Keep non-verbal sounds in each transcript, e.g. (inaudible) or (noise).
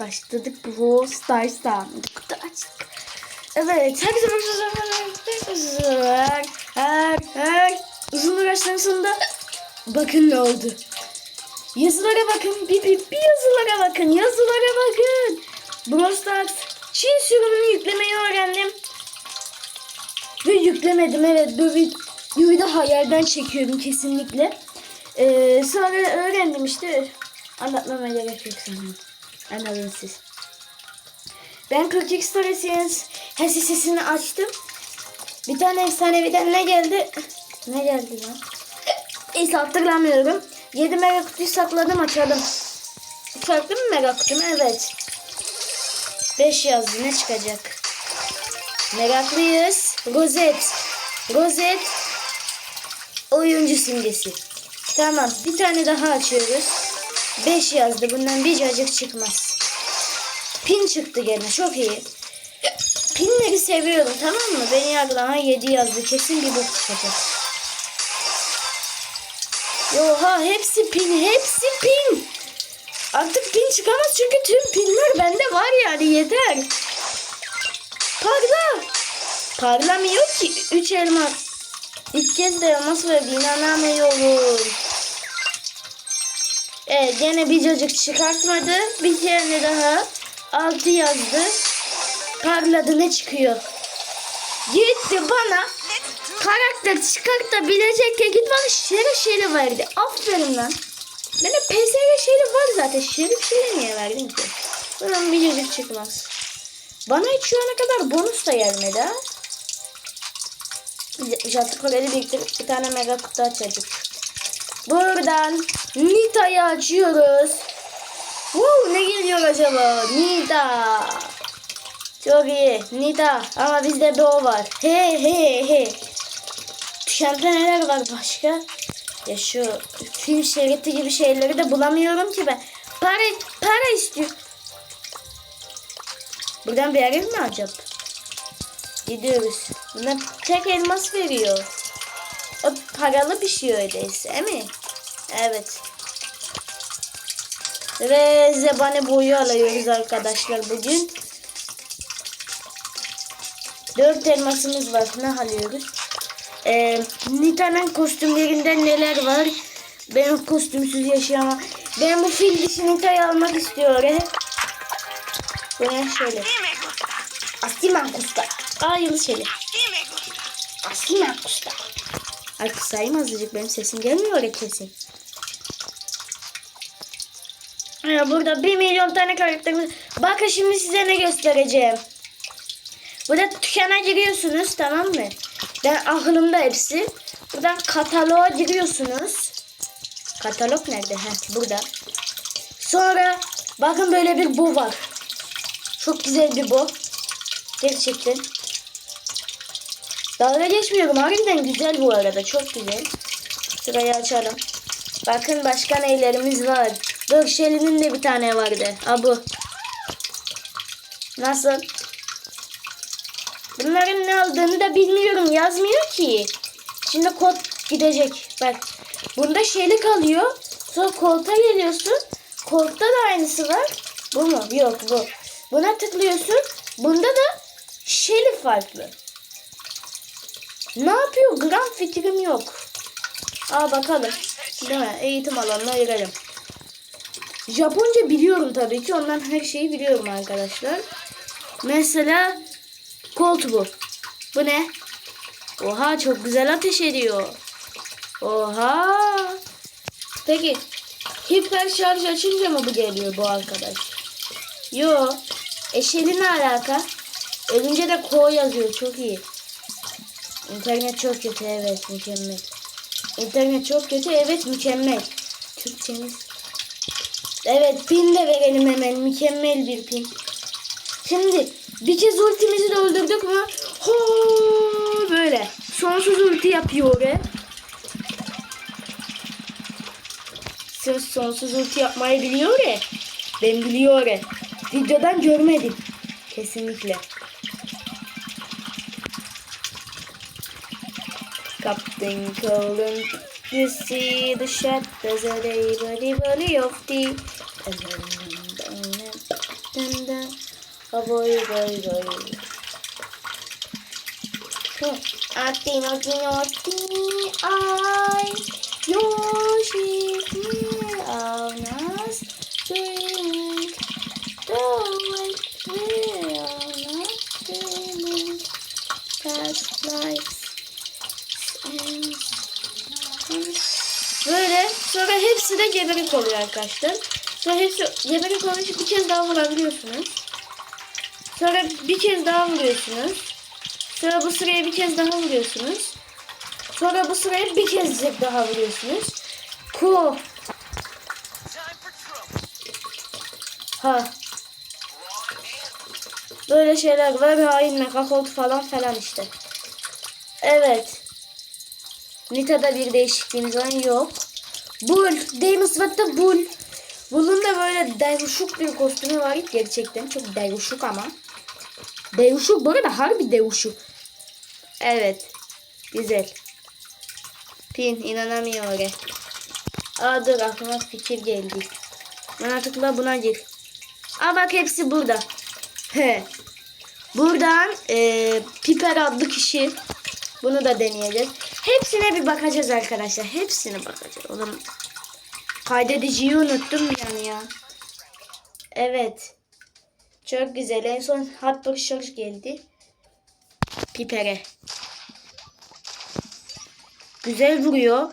Başladık Brawl Stars'tan. Kutu açtık. Evet. Herkese bakıyorlar. Her her uzun uğraşların sonunda bakın ne oldu. Yazılara bakın. Bir, bir, bir yazılara bakın. Yazılara bakın. Brawl Stars Çin sürümünü yüklemeyi öğrendim. Ve yüklemedim evet. Bu videoyu da hayalden çekiyorum kesinlikle. Ee, sonra öğrendim işte. Anlatmama gerek yok sanırım. Anladınız siz. Ben 42 Stories'iniz her sesini açtım. Bir tane efsaneviden ne geldi? Ne geldi lan? Neyse hatırlamıyorum. 7 mega kutuyu sakladım açalım. Farklı mı mega kutu mu? Evet. 5 yazdı ne çıkacak? Meraklıyız. Rozet. Rozet. Oyuncu simgesi. Tamam. Bir tane daha açıyoruz. 5 yazdı. Bundan bir cacık çıkmaz. Pin çıktı gene. Çok iyi. Pinleri seviyorum tamam mı? Beni yargılama 7 yazdı. Kesin bir bok çıkacak. Oha hepsi pin. Hepsi pin. Artık pin çıkamaz çünkü tüm pinler bende var yani yeter. Parla. Parlamıyor ki. 3 elma. İlk kez de elmas verdi. inanamıyorum. Evet gene bir cacık çıkartmadı. Bir tane daha. 6 yazdı. Parladı ne çıkıyor? Gitti bana karakter çıkartabilecek ya git bana şerif şerif verdi. Aferin lan. Bana PSG şerif var zaten. Şerif şerif niye verdin ki? Buradan bir cacık çıkmaz. Bana hiç şu ana kadar bonus da gelmedi ha. 76 koleli biriktirip bir tane mega kutu açacak. Buradan Nita'yı açıyoruz. Woo, ne geliyor acaba? Nita. Çok iyi. Nita. Ama bizde bir o var. He he he. Düşende neler var başka? Ya şu film şeridi gibi şeyleri de bulamıyorum ki ben. Para, para istiyor. Buradan bir yer mi acaba? Gidiyoruz. Buna tek elmas veriyor. O paralı bir şey öyleyse mi? Evet. Ve zebani boyu alıyoruz arkadaşlar bugün. Dört elmasımız var. Ne alıyoruz? Ee, Nita'nın kostümlerinden neler var? Ben kostümsüz yaşayamam. Ben bu fil dişi Nita'yı almak istiyorum. Bu ne şöyle. Así me gusta. Aa yıldız şöyle. así me gusta. Ay azıcık benim sesim gelmiyor ya kesin. Ya burada bir milyon tane karakterimiz. Bakın şimdi size ne göstereceğim. Burada tükene giriyorsunuz tamam mı? Ben aklımda hepsi. Buradan kataloğa giriyorsunuz. Katalog nerede? Heh, burada. Sonra bakın böyle bir bu var. Çok güzel bir bu. Gerçekten. Dalga geçmiyorum. Harbiden güzel bu arada. Çok güzel. Şurayı açalım. Bakın başka neylerimiz var. Shelly'nin de bir tane vardı. Ha bu. Nasıl? Bunların ne aldığını da bilmiyorum. Yazmıyor ki. Şimdi kod gidecek. Bak. Bunda Shelly kalıyor. Sonra kolta geliyorsun. Kolta da aynısı var. Bu mu? Yok bu. Buna tıklıyorsun. Bunda da Shelly farklı. Ne yapıyor? Gram fikrim yok. Aa bakalım. Değil mi? Eğitim alanına girelim. Japonca biliyorum tabii ki. Ondan her şeyi biliyorum arkadaşlar. Mesela Colt bu. Bu ne? Oha çok güzel ateş ediyor. Oha. Peki hiper şarj açınca mı bu geliyor bu arkadaş? Yo. Eşeli ne alaka? Ölünce de ko yazıyor. Çok iyi. İnternet çok kötü. Evet mükemmel. İnternet çok kötü. Evet mükemmel. Türkçemiz. Evet pin de verelim hemen. Mükemmel bir pin. Şimdi bir kez ultimizi de öldürdük mü? Ho böyle. Sonsuz ulti yapıyor oraya. Sırf sonsuz ulti yapmayı biliyor ya. Ben biliyor. Videodan görmedim. Kesinlikle. Captain Colin, you see the shadows of the body body of the Aboy boy boy Atti magi notti ay Yoshi on us drink Don't we on us drink Past lives Böyle sonra hepsi de gebelik oluyor arkadaşlar. Sonra hepsi geberik olunca bir kez daha vurabiliyorsunuz. Sonra bir kez daha vuruyorsunuz. Sonra bu sıraya bir kez daha vuruyorsunuz. Sonra bu sıraya bir kez daha vuruyorsunuz. Ku. Ha. Böyle şeyler var. Hain mekakolt falan falan işte. Evet. Nita'da bir değişikliğimiz var yok. Bull. Demon Sword'da Bull. Bull'un da böyle devuşuk bir kostümü var gerçekten. Çok devuşuk ama. Devuşuk bu arada harbi devuşuk. Evet. Güzel. Pin inanamıyor oraya. Aa dur aklıma fikir geldi. Mantıkla buna gir. Aa bak hepsi burada. He. Buradan e, Piper adlı kişi bunu da deneyeceğiz. Hepsine bir bakacağız arkadaşlar. Hepsine bakacağız. Oğlum kaydediciyi unuttum yani ya. Evet. Çok güzel. En son Hot Box geldi. Piper'e. Güzel vuruyor.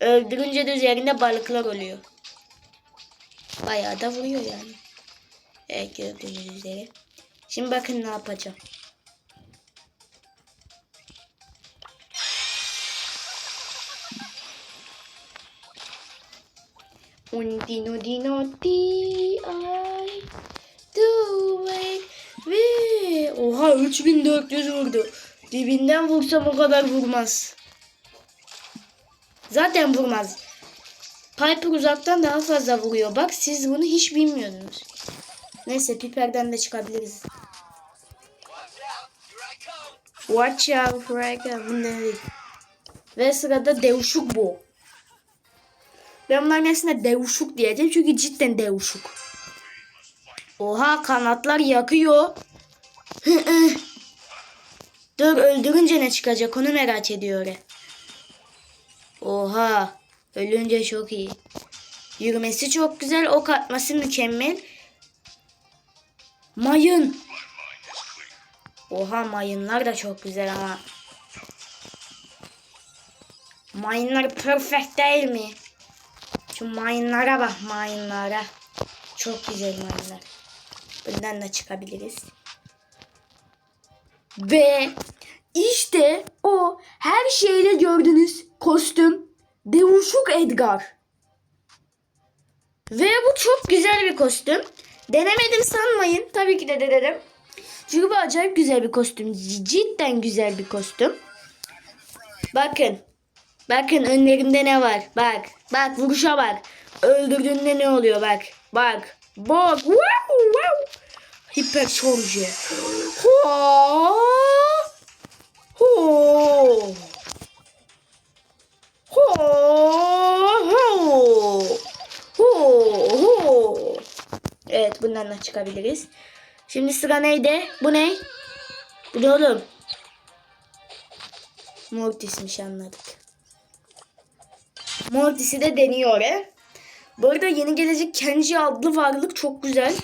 Öldürünce de üzerinde balıklar oluyor. Bayağı da vuruyor yani. Evet gördüğünüz üzere. Şimdi bakın ne yapacağım. Un dino dino di ay do it ve Oha 3400 vurdu. Dibinden vursam o kadar vurmaz. Zaten vurmaz. Piper uzaktan daha fazla vuruyor. Bak siz bunu hiç bilmiyordunuz. Neyse Piper'den de çıkabiliriz. Watch out Frank. Bu ne? Ve sırada Devuşuk bu. Ben bunların hepsine Devuşuk diyeceğim çünkü cidden Devuşuk. Oha kanatlar yakıyor. (laughs) Dur öldürünce ne çıkacak onu merak ediyor. Oha ölünce çok iyi. Yürümesi çok güzel ok atması mükemmel. Mayın. Oha mayınlar da çok güzel ama. Mayınlar perfect değil mi? Şu mayınlara bak mayınlara. Çok güzel mayınlar. Bundan da çıkabiliriz. Ve işte o her şeyle gördüğünüz kostüm Devuşuk Edgar. Ve bu çok güzel bir kostüm. Denemedim sanmayın. Tabii ki de denedim. Çünkü bu acayip güzel bir kostüm. Cidden güzel bir kostüm. Bakın. Bakın önlerinde ne var? Bak. Bak vuruşa bak. Öldürdüğünde ne oluyor bak. Bak. Bak. Wow, wow. Hiper şarjı. Ho. Ho. Ho. Ho. Ho. Ho. Evet bundan da çıkabiliriz. Şimdi sıra neydi? Bu ne? Bu ne oğlum? Mortis'miş anladık. Mortis'i de deniyor he. Bu arada yeni gelecek Kenji adlı varlık çok güzel.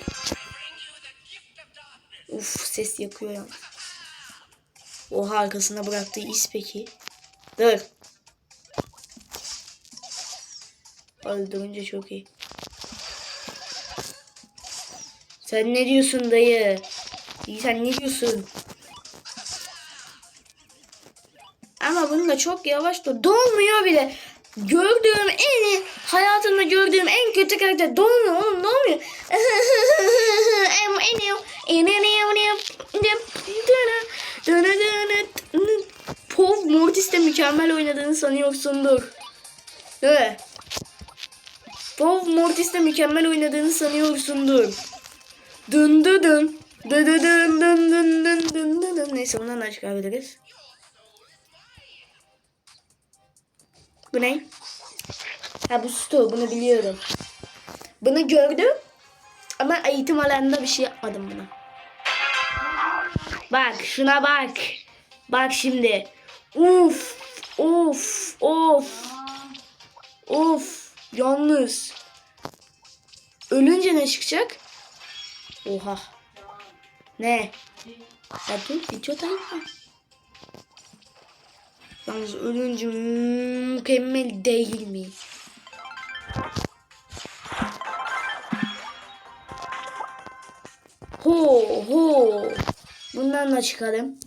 Uf ses yakıyor ya. Oha arkasına bıraktığı iz peki. Dur. Öldürünce çok iyi. Sen ne diyorsun dayı? İyi sen ne diyorsun? Ama bunu da çok yavaş da dolmuyor bile. Gördüğüm en hayatımda gördüğüm en kötü karakter dolmuyor oğlum dolmuyor. (laughs) Pov Mortis de mükemmel oynadığını sanıyorsundur. Mi? Pov Mortis de mükemmel oynadığını sanıyorsundur. Dın dın. Dın dın dın dın dın dın dın dın dın. Neyse bundan da çıkabiliriz. Bu ne? Ha bu Stu. Bunu biliyorum. Bunu gördüm. Ama eğitim alanında bir şey yapmadım buna. Bak şuna bak. Bak şimdi. Uf. Of. Of. Of. Yalnız. Ölünce ne çıkacak? Oha. Ne? Ya dur videodayım ben. Yalnız ölünce mükemmel değil mi? Ho ho. Bundan da çıkalım.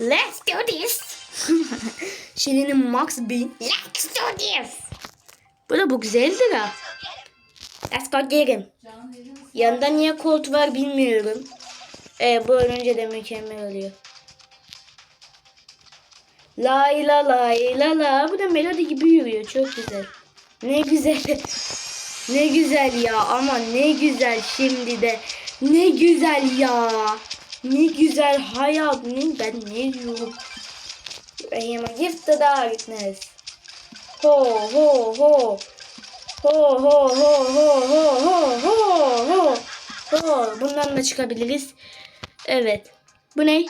Let's do this. (laughs) Şirin'in Max Bean. Let's do this. Bu da bu güzeldir ha. Let's go gelin. Yanında niye kolt var bilmiyorum. Evet bu ölünce de mükemmel oluyor. Lay la lay la la. Bu da melodi gibi yürüyor. Çok güzel. Ne güzel. (laughs) Ne güzel ya ama ne güzel şimdi de. Ne güzel ya. Ne güzel hayat. Ne, ben ne diyorum. I am a gift of darkness. Ho ho ho. Ho ho ho ho ho ho ho ho. Ho. Bundan da çıkabiliriz. Evet. Bu ne?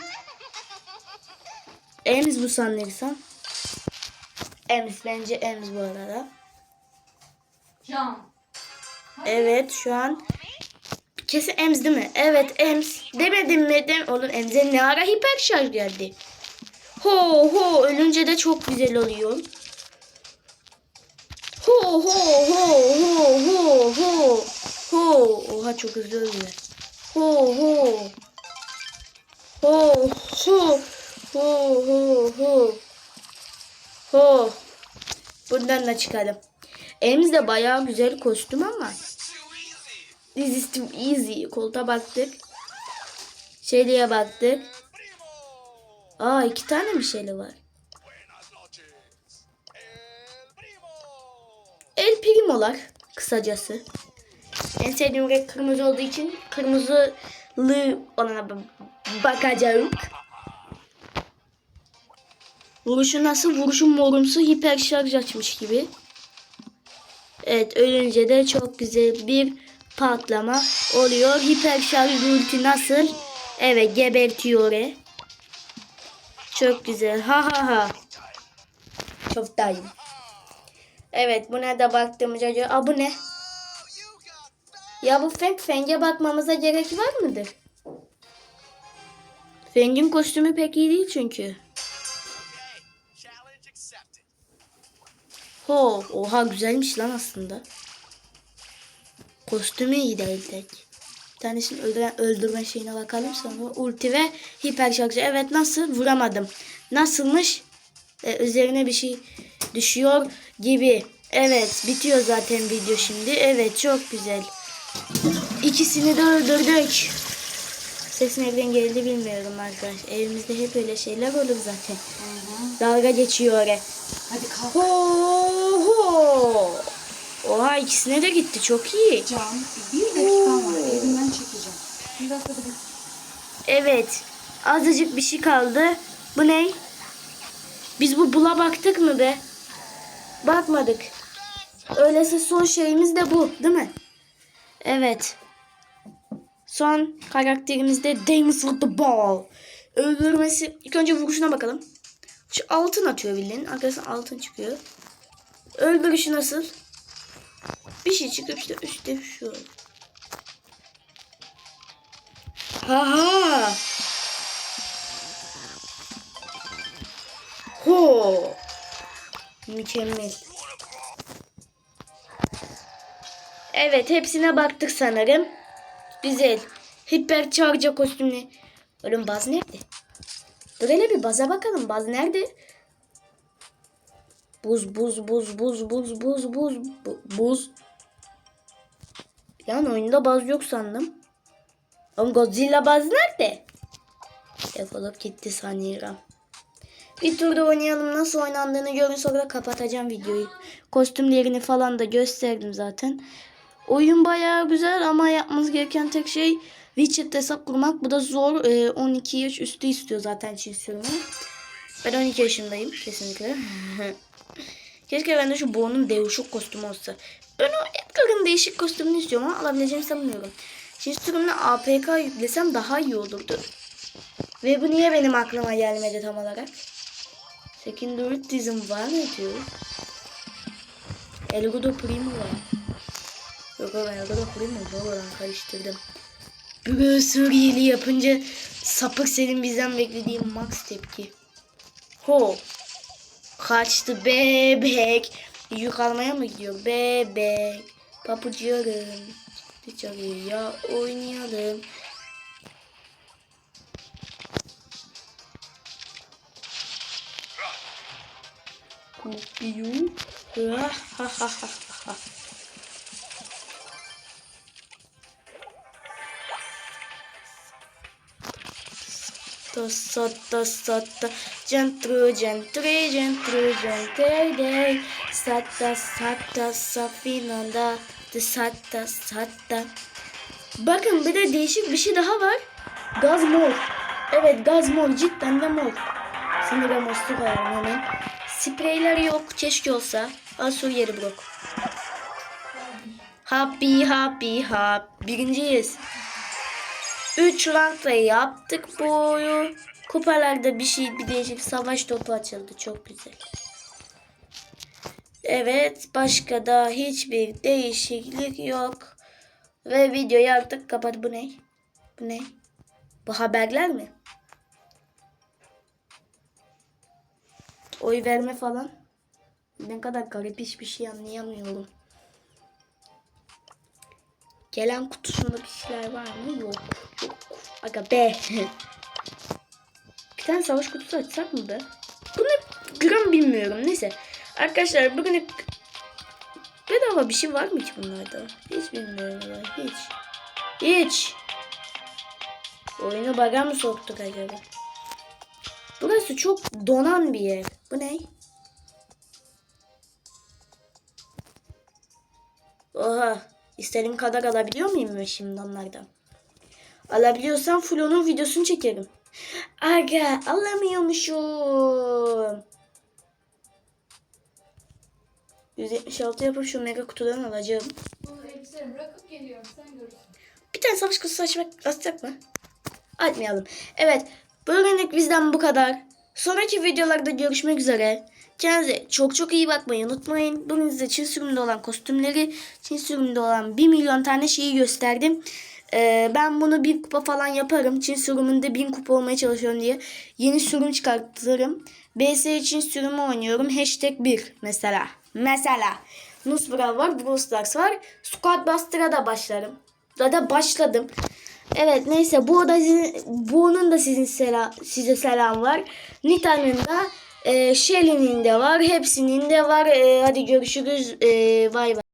Ems bu sanırsam. Ems bence Ems bu arada. Can. Evet şu an kesin Ems değil mi? Evet Ems. Demedim mi? Dem Oğlum Ems'e ne ara hiper şarj geldi. Ho ho ölünce de çok güzel oluyor. Ho ho ho ho ho ho ho. Oha çok hızlı ölüyor. Ho ho. Ho ho ho ho ho. Ho. Bundan da çıkalım. Ems de bayağı güzel kostüm ama. This is too easy. Kolta baktık. Şeli'ye baktık. Aa iki tane mi Şeli var? El Primo'lar kısacası. En sevdiğim renk kırmızı olduğu için kırmızılı olana bakacağım. Vuruşu nasıl? Vuruşun morumsu hiper şarj açmış gibi. Evet ölünce de çok güzel bir patlama oluyor. Hiper şarj ulti nasıl? Evet gebertiyor. e. Çok güzel. Ha ha ha. Çok iyi. Evet buna da baktığımızda göre. Aa bu ne? Ya bu Feng Feng'e bakmamıza gerek var mıdır? Feng'in kostümü pek iyi değil çünkü. Ho, oha güzelmiş lan aslında. Kostümü iyi değil tek. Bir tanesini öldüren, öldürme şeyine bakalım sonra. Ulti ve hiper şarjı. Evet nasıl? Vuramadım. Nasılmış? Ee, üzerine bir şey düşüyor gibi. Evet bitiyor zaten video şimdi. Evet çok güzel. İkisini de öldürdük. Ses nereden geldi bilmiyorum arkadaş. Evimizde hep öyle şeyler olur zaten. Dalga geçiyor oraya. Hadi kalk. Ho ho. Oha ikisine de gitti. Çok iyi. Can. Bir dakikam var. Elimden çekeceğim. Bir dakika bir. Evet. Azıcık bir şey kaldı. Bu ne? Biz bu bula baktık mı be? Bakmadık. Öyleyse son şeyimiz de bu. Değil mi? Evet. Son karakterimiz de Damus with the ball. Öldürmesi. İlk önce vuruşuna bakalım. Şu altın atıyor bildiğin. Arkasından altın çıkıyor. Öldürüşü nasıl? Bir şey çıkıp işte üstte şu. Haha. Ho. Mükemmel. Evet hepsine baktık sanırım. Güzel. Hiper charge kostümlü. Oğlum baz nerede? Dur hele bir baza bakalım. Baz nerede? Buz buz buz buz buz buz buz bu- buz. Yan oyunda baz yok sandım. Oğlum Godzilla baz nerede? Defolup gitti sanıyorum. Bir turda oynayalım nasıl oynandığını görün sonra kapatacağım videoyu. Kostümlerini falan da gösterdim zaten. Oyun bayağı güzel ama yapmanız gereken tek şey Widget hesap kurmak. Bu da zor. Ee, 12 yaş üstü istiyor zaten çiz sürümü. Ben 12 yaşındayım kesinlikle. (laughs) Keşke bende şu Bo'nun değişik kostümü olsa. Ben o Edgar'ın değişik kostümünü istiyorum ama alabileceğimi sanmıyorum. Şimdi sürümle APK yüklesem daha iyi olurdu. Ve bu niye benim aklıma gelmedi tam olarak? Secondary var ne diyor? Elgudo Primo var. Yok yok Elgudo Primo Valorant karıştırdım. Böyle Suriyeli yapınca sapık senin bizden beklediğin max tepki. Ho. Kaçtı bebek. Yük almaya mı gidiyor? Bebek. Papucuyorum. Dışarıya oynayalım. Kupiyu. Ha ha ha ha ha. Sata sata sata Gentru gentru gentru gentru Sata sata safinada Sata sata Bakın bir de değişik bir şey daha var. Gaz mor. Evet gaz mor cidden de mor. Sinire moslu koyarım hemen. Spreyler yok. Keşke olsa. Asur yeri blok. Happy happy happy. Birinciyiz. 3 rankla yaptık bu oyunu. Kupalarda bir şey bir değişik savaş topu açıldı. Çok güzel. Evet başka da hiçbir değişiklik yok. Ve videoyu artık kapat. Bu ne? Bu ne? Bu haberler mi? Oy verme falan. Ne kadar garip hiçbir şey anlayamıyorum. Gelen kutusunda bir şeyler var mı? Yok. Yok. Aga be. (laughs) bir tane savaş kutusu açsak mı be? Bunu gram bilmiyorum. Neyse. Arkadaşlar bugün bedava bir şey var mı ki bunlarda? Hiç bilmiyorum. valla, Hiç. Hiç. Oyunu baga mı soktuk acaba? Burası çok donan bir yer. Bu ne? Oha. İstediğim kadar alabiliyor muyum ben şimdi onlardan? Alabiliyorsam full onun videosunu çekerim. Aga alamıyormuşum. 176 yapıp şu mega kutudan alacağım. Bu elbiseleri bırakıp geliyorum. Sen görürsün. Bir tane savaş kutusu açmak atacak mı? Atmayalım. Evet. Bugünlük bizden bu kadar. Sonraki videolarda görüşmek üzere. Kendinize çok çok iyi bakmayı unutmayın. Bugün size Çin sürümünde olan kostümleri, Çin sürümünde olan 1 milyon tane şeyi gösterdim. Ee, ben bunu bir kupa falan yaparım. Çin sürümünde 1000 kupa olmaya çalışıyorum diye. Yeni sürüm çıkartırım. BS Çin sürümü oynuyorum. Hashtag 1 mesela. Mesela. Nusbra var, Brawl Stars var. Squad Buster'a da başlarım. Da da başladım. Evet neyse bu da sizin, bunun da sizin selam, size selam var. Nita'nın da e, Shelly'nin de var. Hepsinin de var. E, hadi görüşürüz. E, bay bay.